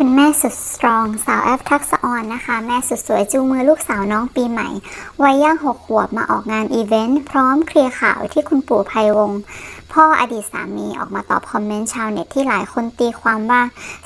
คุณแม่สุดสตรองสาวแอฟทักษออนนะคะ แม่สุดสวยจูงมือลูกสาวน้องปีใหม่ วัยย่างหกขวบมาออกงานอีเวนต์ พร้อมเคลียร์ข่าวที่คุณปู่ภัยวงพ่ออดีตสามีออกมาตอบคอมเมนต์ชาวเน็ตที่หลายคนตีความว่า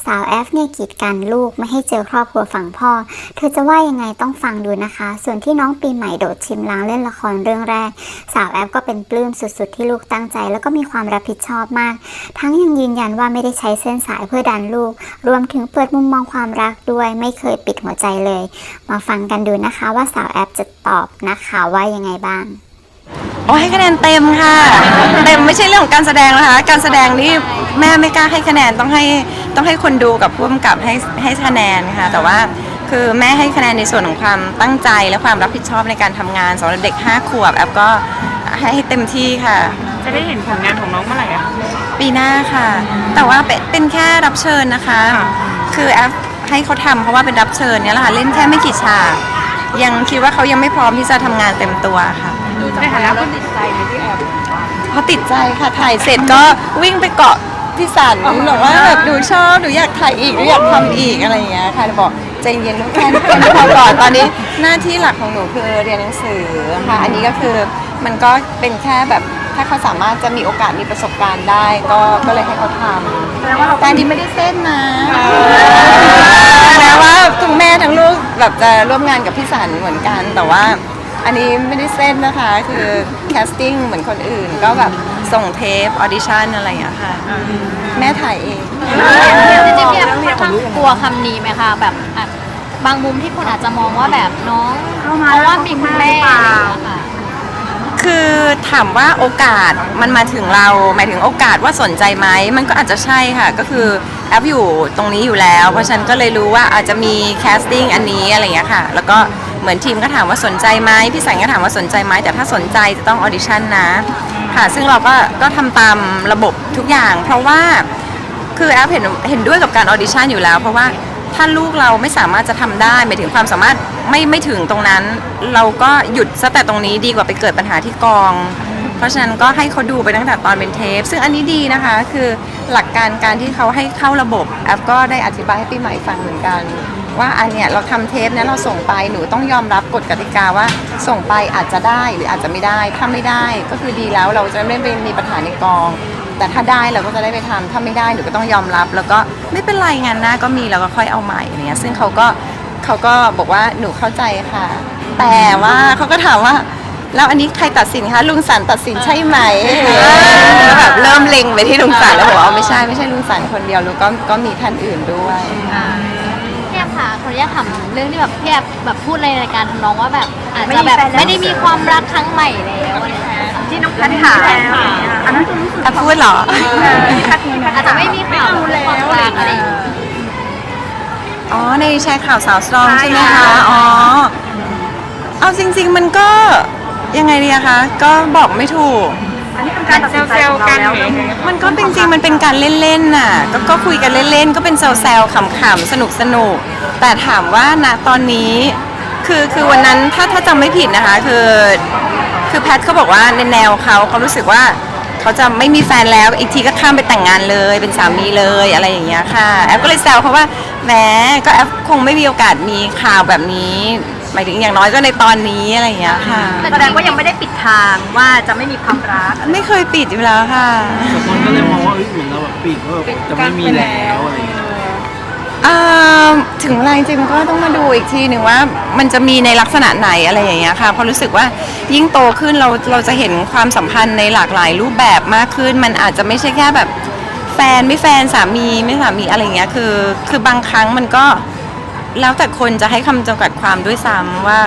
สาวแอฟเนี่ยกีดกันลูกไม่ให้เจอครอบครัวฝั่งพ่อ เธอจะว่ายังไงต้องฟังดูนะคะ ส่วนที่น้องปีใหม่โดดชิมลางเล่นละครเรื่องแรก สาวแอฟก็เป็นปลื้มสุดๆ ที่ลูกตั้งใจ แล้วก็มีความรับผิดชอบมาก ทั้งยังยืนยันว่าไม่ได้ใช้เส้นสายเพื่อดันลูก รวมถึงเปิดมุมมองความรักด้วย ไม่เคยปิดหัวใจเลย มาฟังกันดูนะคะว่าสาวแอฟจะตอบนะคะว่ายังไงบ้างโอ้ให้คะแนนเต็มค่ะ เต็ม ไม่ใช่เรื่องของการแสดงนะคะ การแสดงนี่แม่ไม่กล้าให้คะแนนต้องให้ต้องให้คนดูกับผู้กำกับให้ให้คะแนนค่ะ แต่ว่าคือแม่ให้คะแนนในส่วนของความตั้งใจและความรับผิดชอบในการทำงานสำหรับเด็ก 5 ขวบแอฟก็ให้ให้เต็มที่ค่ะ จะได้เห็นผลงานของน้องเมื่อไหร่อะปีหน้าค่ะ แต่ว่าเป็นเป็นแค่รับเชิญนะคะค่ะคือแอฟให้เขาทำเพราะว่าเป็นรับเชิญเนี่ยแหละค่ะเล่นแค่ไม่กี่ฉากยังคิดว่าเขายังไม่พร้อมที่จะทำงานเต็มตัวค่ะ ในฐานะผู้ติดใจในที่แอบ เขาติดใจค่ะถ่ายเสร็จก็วิ่งไปเกาะพี่สันบอกว่าแบบหนูชอบหนูอยากถ่ายอีกหนูอยากทำอีกอะไรอย่างเงี้ยค่ะบอกใจเย็นลูกแค่แค่นี้พอก่อนตอนนี้หน้าที่หลักของหนูคือเรียนหนังสือค่ะอันนี้ก็คือมันก็เป็นแค่แบบถ้าเขาสามารถจะมีโอกาสมีประสบการณ์ได้ ก็ก็เลยให้เขาทำแต่อันนี้ไม่ได้เส้นนะแม้ว่าทั้งแม่ทั้งลูกแบบจะร่วมงานกับพี่สันเหมือนกันแต่ว่า อันนี้ไม่ได้เส้นนะคะ คือแคสติ้งเหมือนคนอื่น ก็แบบส่งเทปออดิชั่นอะไรอย่างเงี้ยค่ะ แม่ถ่ายเอง จริงๆพี่แอฟค่อนข้างกลัวคำนี้ไหมคะแบบอะบางมุมที่คนอาจจะมองว่าแบบน้องเพราะว่ามีคุณแม่อะไรอย่างเงี้ยค่ะ คือถามว่าโอกาสมันมาถึงเรา หมายถึงโอกาสว่าสนใจไหมมันก็อาจจะใช่ค่ะ ก็คือแอปอยู่ตรงนี้อยู่แล้ว เพราะฉะนันก็เลยรู้ว่าอาจจะมีแคสติ้งอันนี้อะไรอย่างเงี้ยค่ะ แล้วก็ เหมือนทีมก็ถามว่าสนใจไหมพี่สันก็ถามว่าสนใจไหมแต่ถ้าสนใจจะต้องออดิชั่นนะค่ะซึ่งเราก็ก็ทำตามระบบทุกอย่าง เพราะว่าคือแอปเห็นเห็นด้วยกับการออดิชั่นอยู่แล้ว เพราะว่าถ้าลูกเราไม่สามารถจะทำได้หมายถึงความสามารถไม่ไม่ถึงตรงนั้น เราก็หยุดซะแต่ตรงนี้ดีกว่าไปเกิดปัญหาที่กอง เพราะฉะนั้นก็ให้เขาดูไปตั้งแต่ตอนเป็นเทป ซึ่งอันนี้ดีนะคะ คือหลักการการที่เขาให้เข้าระบบแอปก็ได้อธิบายให้ปีใหม่ฟังเหมือนกัน ว่าอันเนี้ยเราทำเทปเนี้ยเราส่งไปหนูต้องยอมรับกฎกติกาว่าส่งไปอาจจะได้หรืออาจจะไม่ได้ ถ้าไม่ได้ก็คือดีแล้วเราจะไม่ไปมีปัญหาในกอง แต่ถ้าได้เราก็จะได้ไปทำถ้าไม่ได้หนูก็ต้องยอมรับ แล้วก็ไม่เป็นไรงานหน้าก็มีแล้วก็ค่อยเอาใหม่อะไรเงี้ยซึ่งเขาก็เขาก็บอกว่าหนูเข้าใจค่ะ แต่ว่าเขาก็ถามว่าแล้วอันนี้ใครตัดสินคะลุงสันตัดสินใช่ไหมแบบเริ่มเล็งไปที่ลุงสันแล้วบอกว่าไม่ใช่ไม่ใช่ลุงสันคนเดียวแล้วก็ก็มีท่านอื่นด้วย ขออนุญาตถามเรื่องที่แบบพี่แอฟแบบพูดในรายการทำนองว่าแบบอาจจะแบบไม่ได้มีความรักครั้งใหม่แล้วอะไรอย่างเงี้ยค่ะที่น้องพันถามอันนั้นคือรู้สึกอะพูดเหรออาจจะไม่มีข่าวเรื่องความรักอะไรอย่างเงี้ยอ๋อในแชร์ข่าวสาวสตรองใช่ไหมคะอ๋อเอาจริง ๆ มันก็ยังไงดีอะคะก็บอกไม่ถูก อันนี้เป็นการเซลล์กันหรือยังไงมันก็เป็นจริงๆมันเป็นการเล่นๆน่ะก็ก็คุยกันเล่นๆ ก็เป็นแซวๆขำๆสนุกสนุกๆแต่ถามว่าณตอนนี้ คือคือวันนั้นถ้าถ้าจำไม่ผิดนะคะ คือ คือแพทเขาบอกว่าในแนวเขาเขารู้สึกว่าเขาจะไม่มีแฟนแล้วอีกทีก็ข้ามไปแต่งงานเลยเป็นสามีเลยอะไรอย่างเงี้ยค่ะแอฟก็เลยแซวเขาว่าแหมก็แอฟคงไม่มีโอกาสมีข่าวแบบนี้ หมายถึงอย่างน้อยก็ในตอนนี้อะไรอย่างเงี้ยค่ะ แสดงว่ายังไม่ได้ปิดทางว่าจะไม่มีความรัก ไม่เคยปิดอยู่แล้วค่ะแต่คนก็เลยมองว่าเอ้ยเหมือนเราแบบปิดว่าแบบจะไม่มีแล้วอะไรอย่างเงี้ยเอ่อถึงเวลาจริงๆมันก็ต้องมาดูอีกทีหนึ่งว่ามันจะมีในลักษณะไหนอะไรอย่างเงี้ยค่ะเพราะรู้สึกว่ายิ่งโตขึ้นเราเราจะเห็นความสัมพันธ์ในหลากหลายรูปแบบมากขึ้น มันอาจจะไม่ใช่แค่แบบแฟนไม่แฟนสามีไม่สามีอะไรอย่างเงี้ยคือ คือบางครั้งมันก็ แล้วแต่คนจะให้คำจำกัดความด้วยซ้ำว่า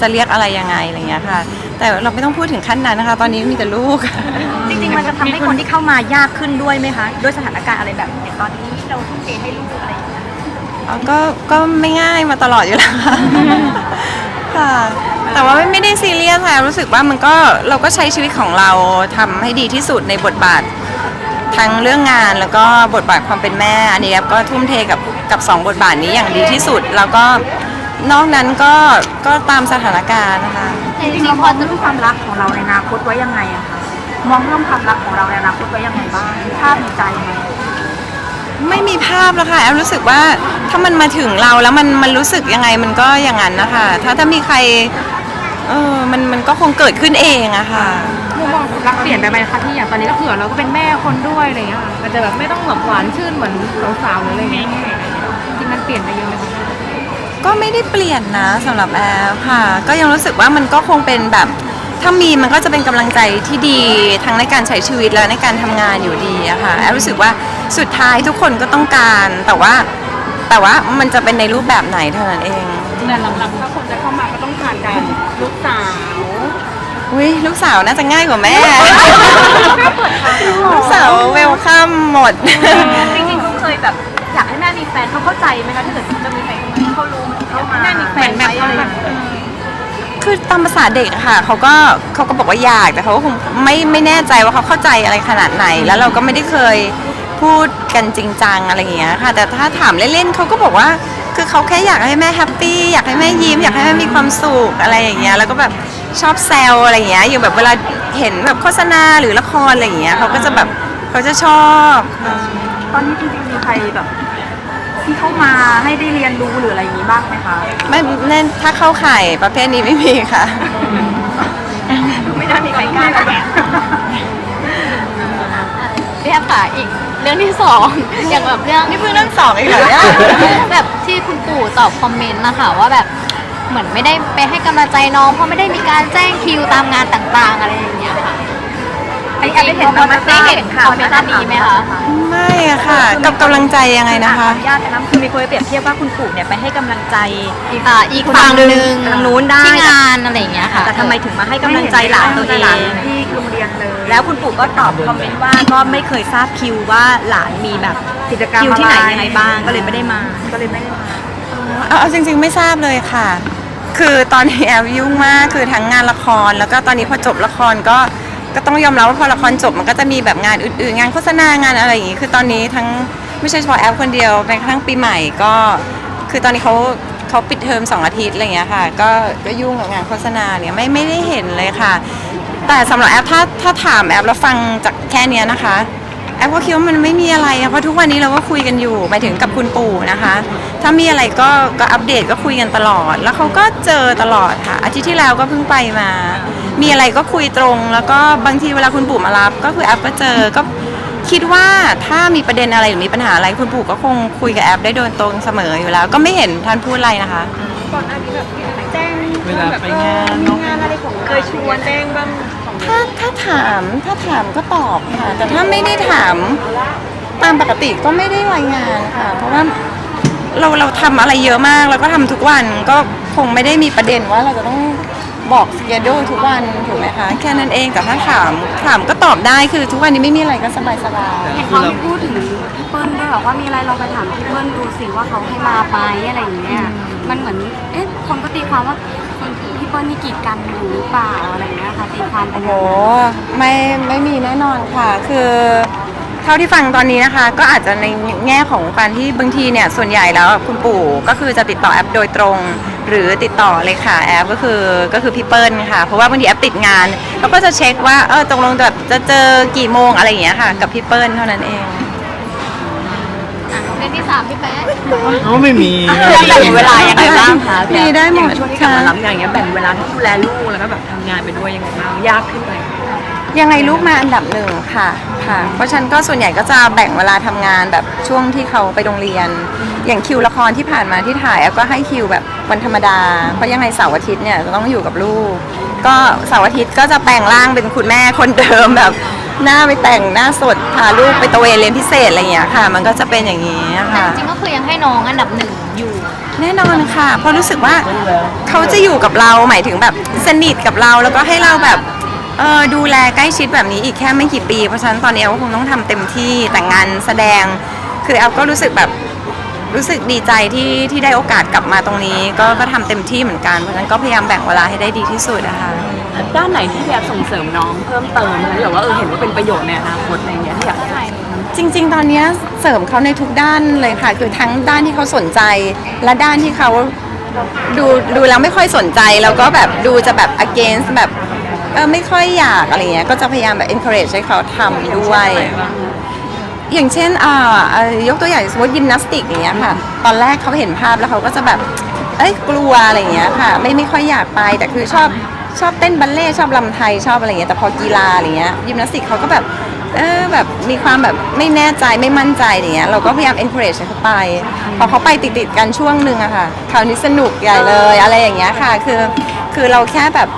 จะเรียกอะไรยังไงอะไรอย่างเงี้ยค่ะ แต่เราไม่ต้องพูดถึงขั้นนั้นนะคะ ตอนนี้มีแต่ลูก จริงๆ มันจะทำให้คนที่เข้ามายากขึ้นด้วยไหมคะด้วยสถานการณ์อะไรแบบอย่างตอนนี้เราทุ่มเทให้ลูกอะไรอย่างเงี้ยอ๋อก็ก็ไม่ง่ายมาตลอดอยู่แล้วค่ะค่ะ แต่ว่าไม่ไม่ได้ซีเรียสค่ะรู้สึกว่ามันก็เราก็ใช้ชีวิตของเราทำให้ดีที่สุดในบทบาท ทั้งเรื่องงานแล้วก็บทบาทความเป็นแม่ อันนี้แอฟก็ทุ่มเทกับกับสองบทบาทนี้อย่างดีที่สุด แล้วก็นอกนั้นก็ก็ตามสถานการณ์นะคะแต่จจริริงงๆๆเราพมอองจะเรื่องความรักของเราในอนาคตไว้ยังไงอะคะมองเรื่องความรักของเราในอนาคตไว้ยังไงบ้างมีภาพในใจไหมไม่มีภาพแล้วค่ะแอฟรู้สึกว่าถ้ามันมาถึงเราแล้วมันมันรู้สึกยังไงมันก็อย่างนั้นนะคะถ้าถ้ามีใครเออมันมันก็คงเกิดขึ้นเองอะค่ะ มุมมองรักเปลี่ยนไปไหมคะที่อย่างตอนนี้ก็คือเราก็เป็นแม่คนด้วยอะไรอย่างเงี้ยค่ะมันจะแบบไม่ต้องแบบหวานชื่นเหมือนสาวๆหรืออะไรอย่างเงี้ยจริงมันเปลี่ยนไปเยอะไหมคะก็ไม่ได้เปลี่ยนนะสำหรับแอฟค่ะ ก็ยังรู้สึกว่ามันก็คงเป็นแบบ ถ้ามีมันก็จะเป็นกำลังใจที่ดีทั้งในการใช้ชีวิตและในการทำงานอยู่ดีอะค่ะแอฟรู้สึกว่าสุดท้ายทุกคนก็ต้องการ แต่ว่าแต่ว่ามันจะเป็นในรูปแบบไหนเท่านั้นเอง แต่หลังๆถ้าคนจะเข้ามาก็ต้องผ่านการลูกสาว อุ้ยลูกสาวน่าจะง่ายกว่าแม่ ลูกสาวเวลคัมหมด จริงๆลูกเคยแบบอยากให้แม่มีแฟนเขาเข้าใจไหมคะถ้าเกิดจะมีแฟนเขารู้เขามาแม่มีแฟนไหมอะไรอย่างเงี้ย คือตามภาษาเด็กอะค่ะเขาก็เขาก็บอกว่าอยากแต่เขาก็คงไม่ไม่แน่ใจว่าเขาเข้าใจอะไรขนาดไหน แล้วเราก็ไม่ได้เคยพูดกันจริงจังอะไรอย่างเงี้ยค่ะ แต่ถ้าถามเล่นๆเขาก็บอกว่า คือเขาแค่อยากให้แม่แฮปปี้อยากให้แม่ยิ้ม อยากให้แม่มีความสุขอะไรอย่างเงี้ยแล้วก็แบบ ชอบแซวอะไรอย่างเงี้ยอย่างแบบเวลาเห็นแบบโฆษณาหรือละครอะไรอย่างเงี้ยเขาก็จะแบบเขาจะชอบตอนนี้จริงๆมีใครแบบที่เข้ามาให้ได้เรียนรู้หรืออะไรอย่างนี้บ้างไหมคะไม่แน่นถ้าเข้าข่ายประเภทนี้ไม่มีค่ะ ไม่ได้มีใครกล้าแบบเรียกค่ะอีกเรื่องที่สอง อย่างแบบเรื่อง นี่เพิ่งเรื่องสองเองเหรอเนี่ย แบบที่คุณปู่ตอบคอมเมนต์นะคะว่าแบบ เหมือนไม่ได้ไปให้กำลังใจน้องเพราะไม่ได้มีการแจ้งคิวตามงานต่างๆ อะไรอย่างเงี้ยค่ะไอ้แอบได้เห็นบ้างไหมได้เห็นคอมเมนต์ด้านนี้ไหมคะไม่อะค่ะ กับกำลังใจยังไงนะคะอนุญาตนะคือมีคนเปรียบเทียบว่าคุณปู่เนี่ยไปให้กำลังใจอ่าอีกฝั่งหนึ่งทางนู้นได้ ที่งานอะไรอย่างเงี้ยค่ะแต่ทำไมถึงมาให้กำลังใจหลานตัวเองที่โรงเรียนเลย แล้วคุณปู่ก็ตอบคอมเมนต์ว่าก็ไม่เคยทราบคิวว่าหลานมีแบบกิจกรรมคิวที่ไหนยังไงบ้างก็เลยไม่ได้มา ก็เลยไม่ได้มา เอาเอาจริง ๆ ไม่ทราบเลยค่ะ คือตอนนี้แอลยุ่งมากคือทั้งงานละคร แล้วก็ตอนนี้พอจบละครก็ก็ต้องยอมรับว่าพอละครจบมันก็จะมีแบบงานอื่นๆ งานโฆษณางานอะไรอย่างงี้คือตอนนี้ทั้งไม่ใช่เฉพาะแอลคนเดียวแม้กระทั่งปีใหม่ก็ คือตอนนี้เขาเขาปิดเทอมสองอาทิตย์อะไรอย่างเงี้ยค่ะ ก็ก็ยุ่งกับงานโฆษณาเนี่ยไม่ไม่ได้เห็นเลยค่ะ แต่สำหรับแอปถ้าถ้าถามแอปแล้วฟังจากแค่เนี้ยนะคะ แอปก็คิดว่ามันไม่มีอะไรอะเพราะทุกวันนี้เราก็คุยกันอยู่หมายถึงกับคุณปู่นะคะ ถ้ามีอะไรก็ก็อัปเดตก็คุยกันตลอด แล้วเขาก็เจอตลอดค่ะ อาทิตย์ที่แล้วก็เพิ่งไปมา มีอะไรก็คุยตรง แล้วก็บางทีเวลาคุณปู่มารับ ก็คือแอปก็เจอก็คิดว่าถ้ามีประเด็นอะไรหรือมีปัญหาอะไรคุณปู่ก็คงคุยกับแอปได้โดยตรงเสมออยู่แล้ว ก็ไม่เห็นท่านพูดอะไรนะคะเวลาไปงานเนาะเคยชวนแจ้งบ้าง ถ้าถ้าถามถ้าถามก็ตอบค่ะ แต่ถ้าไม่ได้ถามตามปกติก็ไม่ได้รายงานค่ะ เพราะว่าเราเราทำอะไรเยอะมากแล้วก็ทำทุกวันก็คงไม่ได้มีประเด็นว่าเราจะต้องบอกสเกดูทุกวันถูกไหมคะแค่นั้นเองแต่ถ้าถามถามก็ตอบได้คือทุกวันนี้ไม่มีอะไรก็สบายสบายเห็นคือเขาเราพูดถึงพี่เปิ้ลด้วยบอว่ามีอะไรลองไปถามพี่เปิ้ลดูสิว่าเขาให้มาไหมอะไรอย่างเงี้ยมันเหมือนเอ๊ะคนก็ตีความว่า พี่เปิ้ลนี่กีดกันอยู่หรือเปล่าอะไรเงี้ยค่ะตีความไปโอ้โหไม่ไม่มีแน่นอนค่ะ คือ เท่าที่ฟังตอนนี้นะคะ ก็อาจจะในแง่ของการที่บางทีเนี่ยส่วนใหญ่แล้วคุณปู่ก็คือจะติดต่อแอปโดยตรง หรือติดต่อเลยค่ะแอปก็คือก็คือพี่เปิ้ลค่ะ เพราะว่าบางทีแอปติดงานเราก็จะเช็คว่าเออตกลงแบบจะเจอกี่โมงอะไรอย่างเงี้ยค่ะ กับพี่เปิ้ลเท่านั้นเอง เรื่องที่สามพี่แป๊ะเขาไม่มีแบ่งเวลายังไงบ้างคะมีได้หมดช่วงที่กลับค่ะมารับงานอย่างเงี้ยแบ่งเวลาที่ดูแลลูกแล้วก็แบบทำงานไปด้วยยังไงบ้างยากขึ้นไหมยังไงลูกมาอันดับหนึ่งค่ะค่ะ เพราะฉะนันก็ส่วนใหญ่ก็จะแบ่งเวลาทำงานแบบช่วงที่เขาไปโรงเรียน อย่างคิวละครที่ผ่านมาที่ถ่ายแอฟก็ให้คิวแบบวันธรรมดา เพราะยังไงเสาร์อาทิตย์เนี่ยจะต้องอยู่กับลูก ก็เสาร์อาทิตย์ก็จะแปลงร่างเป็นคุณแม่คนเดิมแบบ หน้าไปแต่งหน้าสดพาลูกไปตระเวนเรียนพิเศษอะไรอย่างเงี้ยค่ะ มันก็จะเป็นอย่างนี้แต่ค่ะ จริงๆก็คือยังให้น้องอันดับหนึ่งอยู่แน่นอนค่ะ เพราะรู้สึกว่าเขาจะอยู่กับเราหมายถึงแบบสนิทกับเราแล้วก็ให้เราแบบเออดูแลใกล้ชิดแบบนี้อีกแค่ไม่กี่ปี เพราะฉะนั้นตอนนี้แอลก็คงต้องทำเต็มที่แต่งงานแสดง คือแอลก็รู้สึกแบบรู้สึกดีใจที่ที่ได้โอกาสกลับมาตรงนี้ ก็ก็ทำเต็มที่เหมือนกันเพราะฉะนั้นก็พยายามแบ่งเวลาให้ได้ดีที่สุดนะคะ ด้านไหนที่พี่แอบส่งเสริมน้องเพิ่มเติมนะหรือว่าเออเห็นว่าเป็นประโยชน์ในอนาคตอะไรเงี้ยที่อยากให้จริง ๆ ตอนเนี้ยเสริมเขาในทุกด้านเลยค่ะ คือทั้งด้านที่เขาสนใจ และด้านที่เขาดูดูแล้วไม่ค่อยสนใจแล้วก็แบบดูจะแบบ against แบบเออไม่ค่อยอยากอะไรเงี้ยก็จะพยายามแบบ encourage ให้เขาทำด้วย อย่างเช่นอ่าเอ่อยกตัวอย่างสมมติยิมนาสติกอย่างเงี้ยค่ะ ตอนแรกเขาเห็นภาพแล้วเขาก็จะแบบ เอ้ยกลัวอะไรอย่างเงี้ยค่ะ ไม่ไม่ค่อยอยากไปแต่คือชอบ ชอบเต้นบัลเล่ชอบลำไทยชอบอะไรอย่างเงี้ยแต่พอกีฬาอะไรเงี้ยยิมนาสติกเขาก็แบบเออแบบมีความแบบไม่แน่ใจไม่มั่นใจอย่างเงี้ยเราก็พยายาม encourage ให้เขาไป พอเขาไปติดๆกันช่วงหนึ่งอะค่ะคราวนี้สนุกใหญ่เลยอะไรอย่างเงี้ยค่ะ คือคือเราแค่แบบ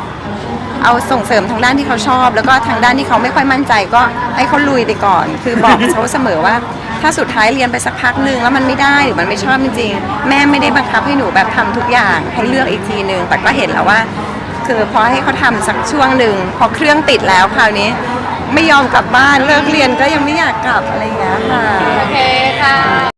เอาส่งเสริมทางด้านที่เขาชอบ แล้วก็ทางด้านที่เขาไม่ค่อยมั่นใจก็ให้เขาลุยไปก่อน คือบอกเขาเสมอว่า ถ้าสุดท้ายเรียนไปสักพักหนึ่งแล้วมันไม่ได้หรือมันไม่ชอบจริงๆแม่ไม่ได้บังคับให้หนูแบบทำทุกอย่างให้เลือกอีกทีหนึ่งแต่ก็เห็นแล้วว่า คือพอให้เขาทำสักช่วงหนึ่งพอเครื่องติดแล้วคราวนี้ ไม่ยอมกลับบ้านเลิกเรียนก็ยังไม่อยากกลับอะไรอย่างเงี้ยค่ะ โอเคค่ะ